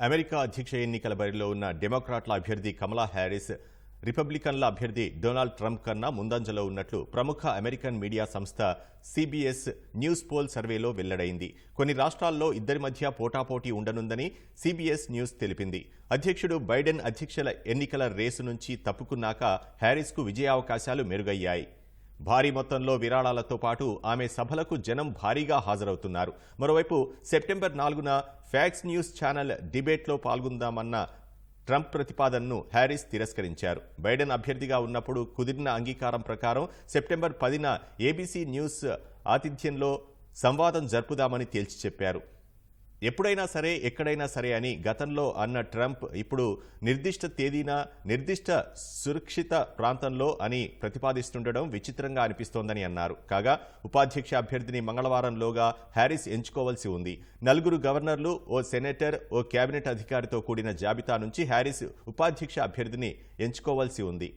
America అధ్యక్ష ఎన్నికల బరిలో ఉన్న డెమోక్రాట్ల అభ్యర్థి కమలా హ్యారిస్ రిపబ్లికన్ల అభ్యర్థి డొనాల్డ్ ట్రంప్ కన్నా ముందంజలో ఉన్నట్లు ప్రముఖ అమెరికన్ మీడియా సంస్థ సిబిఎస్ న్యూస్ పోల్ సర్వేలో వెల్లడైంది. కొన్ని రాష్ట్రాల్లో ఇద్దరి మధ్య పోటాపోటీ ఉండనుందని సిబిఎస్ న్యూస్ తెలిపింది. అధ్యక్షుడు బైడెన్ అధ్యక్షుల ఎన్నికల రేసు నుంచి తప్పుకున్నాక హ్యారిస్కు విజయావకాశాలు మెరుగయ్యాయి. భారీ మొత్తంలో విరాళాలతో పాటు ఆమె సభలకు జనం భారీగా హాజరవుతున్నారు. మరోవైపు సెప్టెంబర్ నాలుగున ఫ్యాక్స్ న్యూస్ ఛానల్ డిబేట్లో పాల్గొందామన్న ట్రంప్ ప్రతిపాదనను హ్యారిస్ తిరస్కరించారు. బైడెన్ అభ్యర్థిగా ఉన్నప్పుడు కుదిరిన అంగీకారం ప్రకారం సెప్టెంబర్ పదిన ఏబీసీ న్యూస్ ఆతిథ్యంలో సంవాదం జరుపుదామని తేల్చి చెప్పారు. ఎప్పుడైనా సరే ఎక్కడైనా సరే అని గతంలో అన్న ట్రంప్ ఇప్పుడు నిర్దిష్ట తేదీన నిర్దిష్ట సురక్షిత ప్రాంతంలో అని ప్రతిపాదిస్తుండడం విచిత్రంగా అనిపిస్తోందని అన్నారు. కాగా ఉపాధ్యక్ష అభ్యర్థిని మంగళవారంలోగా హ్యారిస్ ఎంచుకోవాల్సి ఉంది. నలుగురు గవర్నర్లు ఓ సెనేటర్ ఓ కేబినెట్ అధికారితో కూడిన జాబితా నుంచి హ్యారిస్ ఉపాధ్యక్ష అభ్యర్థిని ఎంచుకోవాల్సి ఉంది.